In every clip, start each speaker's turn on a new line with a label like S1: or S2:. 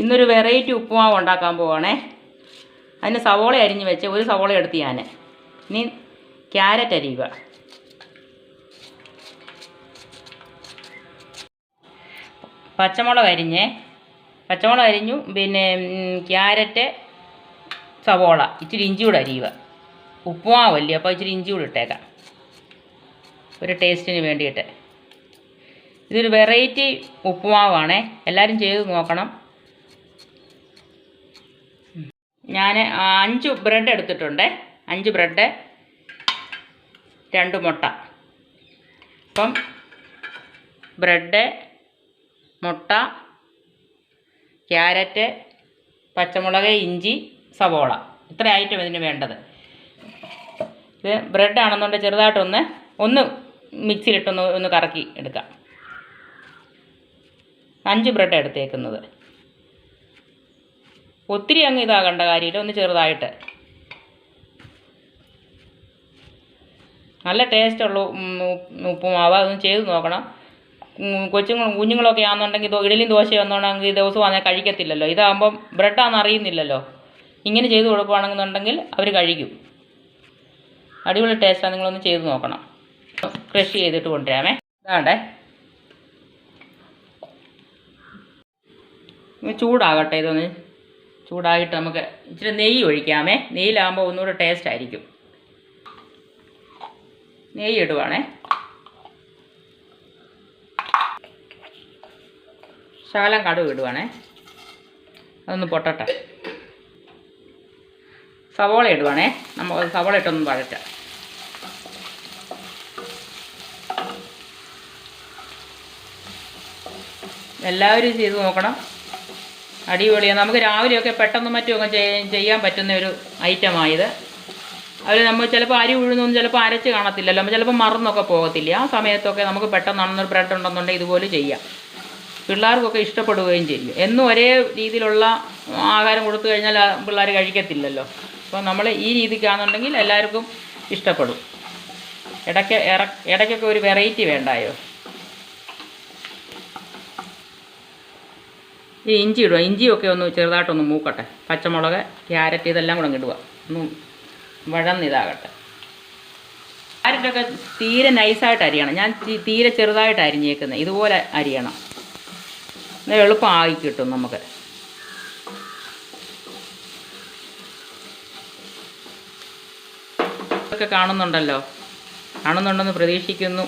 S1: ഇന്നൊരു വെറൈറ്റി ഉപ്പുമാവ് ഉണ്ടാക്കാൻ പോവാണേ. അതിന് സവോള അരിഞ്ഞ് വെച്ച് ഒരു സവോള എടുത്ത് ഞാൻ ഇനി ക്യാരറ്റ് അരിയുക. പച്ചമുളക് അരിഞ്ഞേ. പച്ചമുളക് അരിഞ്ഞു പിന്നെ ക്യാരറ്റ് സവോള ഇച്ചിരി ഇഞ്ചി കൂടെ അരിയുക. ഉപ്പുമാവല്ലേ അപ്പോൾ ഇച്ചിരി ഇഞ്ചി കൂടെ ഇട്ടേക്കാം. ഒരു ടേസ്റ്റിന് വേണ്ടിയിട്ട്. ഇതൊരു വെറൈറ്റി ഉപ്പുമാവാണേ. എല്ലാവരും ചെയ്ത് നോക്കണം. ഞാൻ അഞ്ച് ബ്രെഡ് എടുത്തിട്ടുണ്ട്. അഞ്ച് ബ്രെഡ് രണ്ട് മുട്ട. അപ്പം ബ്രെഡ് മുട്ട ക്യാരറ്റ് പച്ചമുളക് ഇഞ്ചി സവോള. ഇത്ര ഐറ്റം ഇതിന് വേണ്ടത്. ഇത് ബ്രെഡ് ആണെന്നുണ്ടെങ്കിൽ ചെറുതായിട്ടൊന്ന് ഒന്ന് മിക്സിയിലിട്ടൊന്ന് ഒന്ന് കറക്കി എടുക്കാം. അഞ്ച് ബ്രെഡ് എടുത്തേക്കുന്നത്. ഒത്തിരി അങ്ങ് ഇതാകേണ്ട കാര്യമില്ല. ഒന്ന് ചെറുതായിട്ട്. നല്ല ടേസ്റ്റുള്ള ഉപ്പുമാവ്. അതൊന്ന് ചെയ്ത് നോക്കണം. കൊച്ചുങ്ങളും കുഞ്ഞുങ്ങളൊക്കെ ആണെന്നുണ്ടെങ്കിൽ ഇതോ ഇഡലിയും ദോശയും ഒന്നുണ്ടെങ്കിൽ ദിവസവും അങ്ങനെ കഴിക്കത്തില്ലല്ലോ. ഇതാകുമ്പം ബ്രെഡാണെന്ന് അറിയുന്നില്ലല്ലോ. ഇങ്ങനെ ചെയ്ത് കൊടുക്കുകയാണെന്നുണ്ടെങ്കിൽ അവർ കഴിക്കും. അടിപൊളി ടേസ്റ്റാണ് നിങ്ങളൊന്ന് ചെയ്ത് നോക്കണം. ക്രഷ് ചെയ്തിട്ട് കൊണ്ടുവരാമേ. ഇതാണ്ടേ ചൂടാകട്ടെ ഇതൊന്ന്. ചൂടായിട്ട് നമുക്ക് ഇച്ചിരി നെയ്യ് ഒഴിക്കാമേ. നെയ്യിലാകുമ്പോൾ ഒന്നുകൂടെ ടേസ്റ്റ് ആയിരിക്കും. നെയ്യ് ഇടുവാണേ. ശകലം കടുവ് ഇടുവാണേ. അതൊന്ന് പൊട്ടട്ടെ. സവോള ഇടുവാണേ. നമ്മൾ സവോള ഇട്ടൊന്ന് വഴറ്റ. എല്ലാവരും ചെയ്ത് നോക്കണം. അടിപൊളിയാണ് നമുക്ക് രാവിലെയൊക്കെ പെട്ടെന്ന് മറ്റുമൊക്കെ ചെയ്യ- ചെയ്യാൻ പറ്റുന്ന ഒരു ഐറ്റമായത്. അതിൽ നമ്മൾ ചിലപ്പോൾ അരി ഉഴുന്നൊന്നും ചിലപ്പോൾ അരച്ച് കാണത്തില്ലല്ലോ. നമ്മൾ ചിലപ്പോൾ മറന്നൊക്കെ പോകത്തില്ല. ആ സമയത്തൊക്കെ നമുക്ക് പെട്ടെന്ന് ഒരു ബ്രെഡ് ഉണ്ടെന്നുണ്ടെങ്കിൽ ഇതുപോലെ ചെയ്യാം. പിള്ളേർക്കൊക്കെ ഇഷ്ടപ്പെടുകയും ചെയ്യും. എന്നും ഒരേ രീതിയിലുള്ള ആഹാരം കൊടുത്തു കഴിഞ്ഞാൽ പിള്ളേർ കഴിക്കത്തില്ലല്ലോ. അപ്പോൾ നമ്മൾ ഈ രീതിക്കാണെന്നുണ്ടെങ്കിൽ എല്ലാവർക്കും ഇഷ്ടപ്പെടും. ഇടയ്ക്ക് ഇടയ്ക്കൊക്കെ ഒരു വെറൈറ്റി വേണ്ടായോ? ഈ ഇഞ്ചി ഇടുക. ഇഞ്ചിയൊക്കെ ഒന്ന് ചെറുതായിട്ടൊന്ന് മൂക്കട്ടെ. പച്ചമുളക് ക്യാരറ്റ് ഇതെല്ലാം കൂടെ ഇടുക. ഒന്ന് വഴന്നിതാകട്ടെ. ക്യാരറ്റൊക്കെ തീരെ നൈസായിട്ട് അരിയണം. ഞാൻ തീരെ ചെറുതായിട്ട് അരിഞ്ഞേക്കുന്നത് ഇതുപോലെ അരിയണം. എന്നാൽ എളുപ്പമായി കിട്ടും നമുക്ക്. ഒക്കെ കാണുന്നുണ്ടല്ലോ. കാണുന്നുണ്ടെന്ന് പ്രതീക്ഷിക്കുന്നു.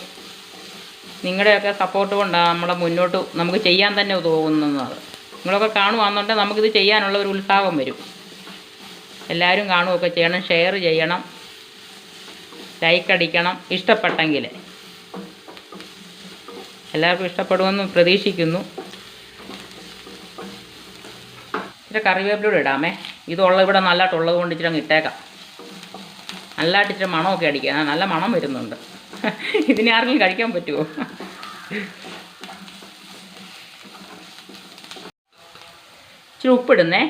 S1: നിങ്ങളുടെയൊക്കെ സപ്പോർട്ട് കൊണ്ടാണ് നമ്മളെ മുന്നോട്ട് നമുക്ക് ചെയ്യാൻ തന്നെ തോന്നുന്നത്. നിങ്ങളൊക്കെ കാണുവാന്നുണ്ടെങ്കിൽ നമുക്കിത് ചെയ്യാനുള്ള ഒരു ഉത്സാഹം വരും. എല്ലാവരും കാണുകയൊക്കെ ചെയ്യണം ഷെയർ ചെയ്യണം ലൈക്ക് അടിക്കണം ഇഷ്ടപ്പെട്ടെങ്കിൽ. എല്ലാവർക്കും ഇഷ്ടപ്പെടുമെന്ന് പ്രതീക്ഷിക്കുന്നു. ഇച്ചിരി കറിവേപ്പിലൂടെ ഇടാമേ. ഇതുള്ള ഇവിടെ നല്ലതായിട്ടുള്ളത് കൊണ്ട് ഇച്ചിരി അങ്ങ് ഇട്ടേക്കാം. നല്ലതായിട്ട് ഇച്ചിരി മണമൊക്കെ അടിക്കുക. നല്ല മണം വരുന്നുണ്ട്. ഇതിനെ ആർക്കും കഴിക്കാൻ പറ്റുമോ? ഇച്ചിരി ഉപ്പിടുന്നേ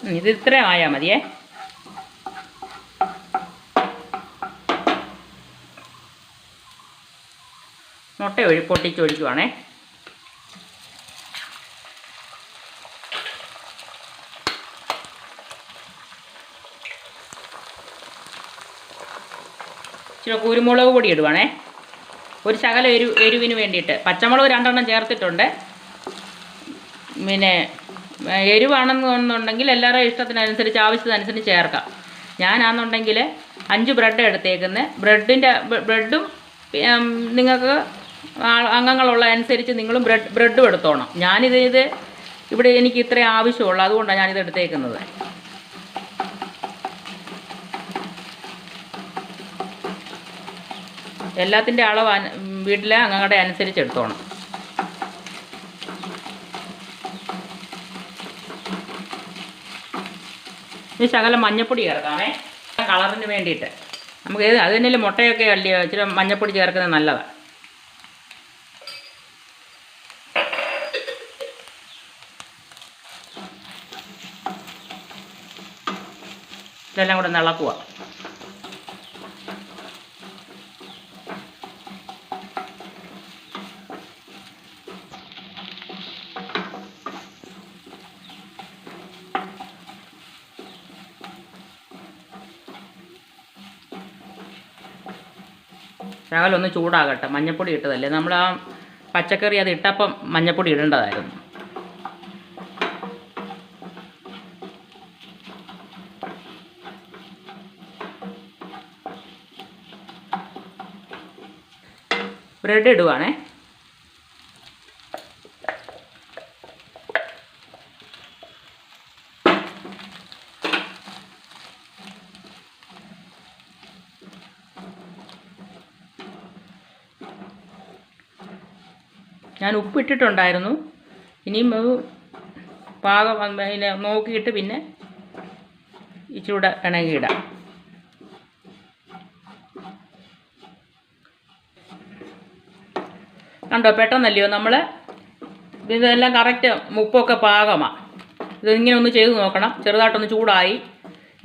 S1: ഉം, ഇത് ഇത്രയും ആയാൽ മതിയേ മുട്ട ഒഴി പൊട്ടിച്ചൊഴിക്കുവാണേ ഇച്ചിരി കുരുമുളക് പൊടി ഇടുവാണേ. ഒരു ശകല എരു എരിവിന് വേണ്ടിയിട്ട്. പച്ചമുളക് രണ്ടെണ്ണം ചേർത്തിട്ടുണ്ട്. പിന്നെ എരിവാണെന്നുണ്ടെങ്കിൽ എല്ലാവരുടെ ഇഷ്ടത്തിനനുസരിച്ച് ആവശ്യത്തിനനുസരിച്ച് ചേർക്കാം. ഞാനാണെന്നുണ്ടെങ്കിൽ അഞ്ച് ബ്രെഡ് എടുത്തേക്കുന്നത് ബ്രെഡിന്റെ ബ്രെഡും നിങ്ങൾക്ക് അംഗങ്ങളുള്ള അനുസരിച്ച് നിങ്ങളും ബ്രെഡ് ബ്രെഡും എടുത്തോണം. ഞാനിത് ഇത് ഇവിടെ എനിക്ക് ഇത്രയും ആവശ്യമുള്ളൂ. അതുകൊണ്ടാണ് ഞാനിത് എടുത്തേക്കുന്നത്. എല്ലാത്തിന്റെ അളവ് വീട്ടിലെ അംഗങ്ങളുടെ അനുസരിച്ച് എടുത്തോണം. ഇനി ശകലം മഞ്ഞപ്പൊടി ചേർക്കാമേ. കളറിന് വേണ്ടിയിട്ട്. നമുക്ക് ഏത് അത് തന്നെയല്ലേ മുട്ടയൊക്കെ അല്ലയോ? ഇച്ചിരി മഞ്ഞപ്പൊടി ചേർക്കുന്നത് നല്ലതാണ് ഇതെല്ലാം കൂടെ ഇളക്കുക ശകലം ഒന്ന് ചൂടാകട്ടെ. മഞ്ഞപ്പൊടി ഇട്ടതല്ലേ? നമ്മൾ ആ പച്ചക്കറി അത് ഇട്ടപ്പം മഞ്ഞപ്പൊടി ഇടേണ്ടതായിരുന്നു. ബ്രെഡ് ഇടുവാണേ. ഞാൻ ഉപ്പിട്ടിട്ടുണ്ടായിരുന്നു. ഇനിയും പാകം നോക്കിയിട്ട് പിന്നെ ഇച്ചിരൂടെ വേണമെങ്കിൽ കണ്ടോ പെട്ടെന്നല്ലയോ? നമ്മൾ ഇതെല്ലാം കറക്റ്റ് ഉപ്പൊക്കെ പാകമാണ് ഇതിങ്ങനെ ഒന്ന് ചെയ്ത് നോക്കണം. ചെറുതായിട്ടൊന്ന് ചൂടായി.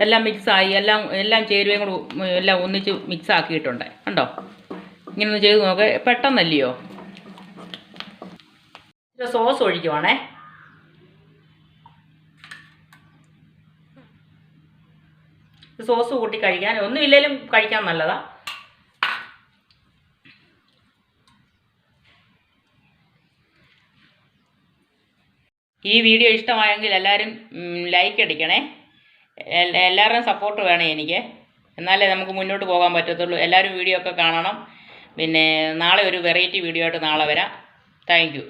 S1: എല്ലാം മിക്സായി എല്ലാം എല്ലാം ചേരുവയും കൂടെ എല്ലാം ഒന്നിച്ച് മിക്സ് ആക്കിയിട്ടുണ്ട്. കണ്ടോ? ഇങ്ങനെ ഒന്ന് ചെയ്ത് നോക്ക്. പെട്ടെന്നല്ലയോ? സോസ് ഒഴിക്കുവാണേ. സോസ് കൂട്ടി കഴിക്കാൻ. ഒന്നുമില്ലെങ്കിലും കഴിക്കാൻ നല്ലതാ. ഈ വീഡിയോ ഇഷ്ടമായെങ്കിൽ എല്ലാവരും ലൈക്ക് അടിക്കണേ. എല്ലാവരുടെയും സപ്പോർട്ട് വേണം എനിക്ക്. എന്നാലേ നമുക്ക് മുന്നോട്ട് പോകാൻ പറ്റത്തുള്ളൂ. എല്ലാവരും വീഡിയോ ഒക്കെ കാണണം. പിന്നെ നാളെ ഒരു വെറൈറ്റി വീഡിയോ ആയിട്ട് നാളെ വരാം. താങ്ക്